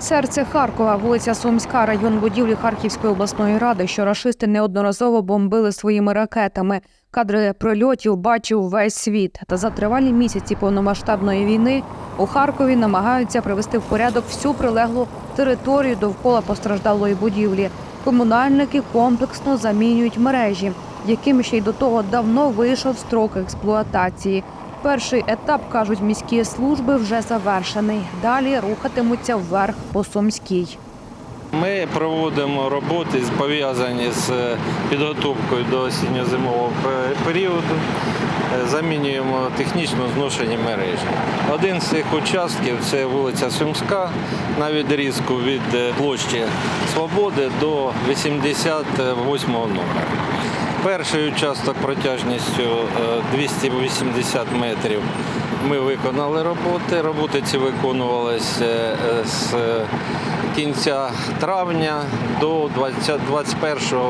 Серце Харкова, вулиця Сумська, район будівлі Харківської обласної ради, що рашисти неодноразово бомбили своїми ракетами. Кадри прильотів бачив весь світ. Та за тривалі місяці повномасштабної війни у Харкові намагаються привести в порядок всю прилеглу територію довкола постраждалої будівлі. Комунальники комплексно замінюють мережі, яким ще й до того давно вийшов строк експлуатації. Перший етап, кажуть міські служби, вже завершений. Далі рухатимуться вверх по Сумській. Ми проводимо роботи пов'язані з підготовкою до осінньо-зимового періоду. Е, Замінюємо технічно зношені мережі. Один з цих участків це вулиця Сумська на відрізку від е, площі Свободи до 88 номера. Перший участок протяжністю е, 280 метрів. Ми виконали роботи. Роботи ці виконувалися е, з кінця травня до 20 21 е,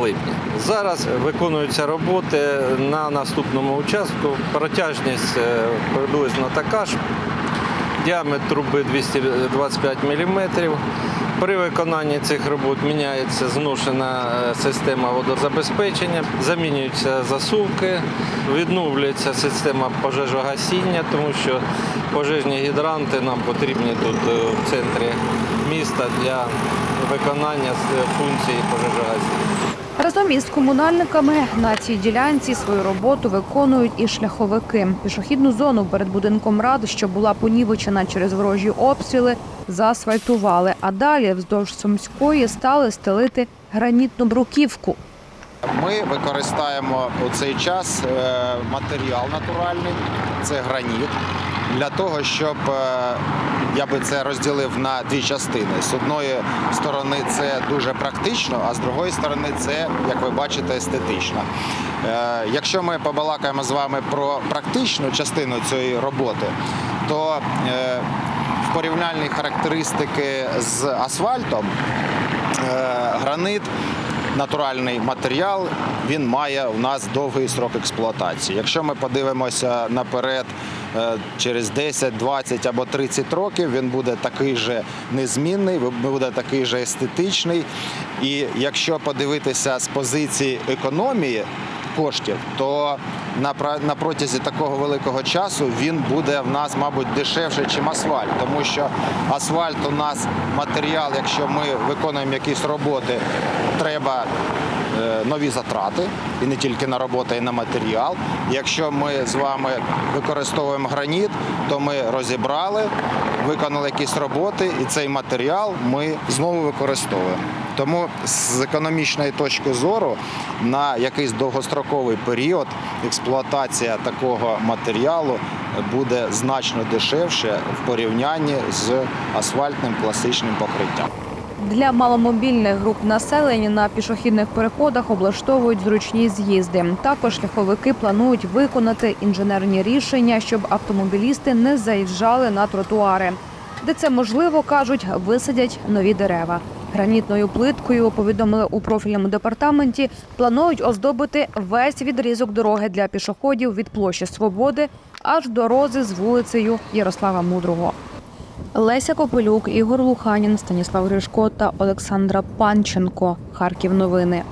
липня. Зараз виконуються роботи на наступному участку. Протяжність е, приблизно така ж. Діаметр труби 225 мм. При виконанні цих робот міняється зношена е, система водозабезпечення, замінюються засувки, відновлюється система пожежогасіння, тому що пожежні гідранти нам потрібні тут е, в центрі міста для виконання е, функції пожежогасіння. Разом із комунальниками на цій ділянці свою роботу виконують і шляховики. Пішохідну зону перед будинком рад, що була понівечена через ворожі обстріли, заасфальтували. А далі вздовж Сумської стали стелити гранітну бруківку. Ми використаємо у цей час е, матеріал натуральний, це граніт, для того, щоб е, я би це розділив на дві частини. З одної сторони це дуже практично, а з другої сторони це, як ви бачите, естетично. Е, Якщо ми побалакаємо з вами про практичну частину цієї роботи, то е, в порівняльні характеристики з асфальтом е, гранит натуральний матеріал, він має у нас довгий срок експлуатації. Якщо ми подивимося наперед через 10, 20 або 30 років, він буде такий же незмінний, буде такий же естетичний. І якщо подивитися з позиції економії, коштів, то на, протязі такого великого часу він буде в нас, мабуть, дешевше, ніж асфальт, тому що асфальт у нас матеріал, якщо ми виконуємо якісь роботи, треба е, нові затрати, і не тільки на роботу, і на матеріал. Якщо ми з вами використовуємо граніт, то ми розібрали, виконали якісь роботи, і цей матеріал ми знову використовуємо. Тому з економічної точки зору на якийсь довгостроковий період експлуатація такого матеріалу буде значно дешевше в порівнянні з асфальтним класичним покриттям. Для маломобільних груп населення на пішохідних переходах облаштовують зручні з'їзди. Також шляховики планують виконати інженерні рішення, щоб автомобілісти не заїжджали на тротуари. Де це можливо, кажуть, висадять нові дерева. Гранітною плиткою повідомили у профільному департаменті. Планують оздобити весь відрізок дороги для пішоходів від площі Свободи аж до рози з вулицею Ярослава Мудрого. Леся Копилюк, Ігор Луханін, Станіслав Гришко та Олександра Панченко. Харків новини.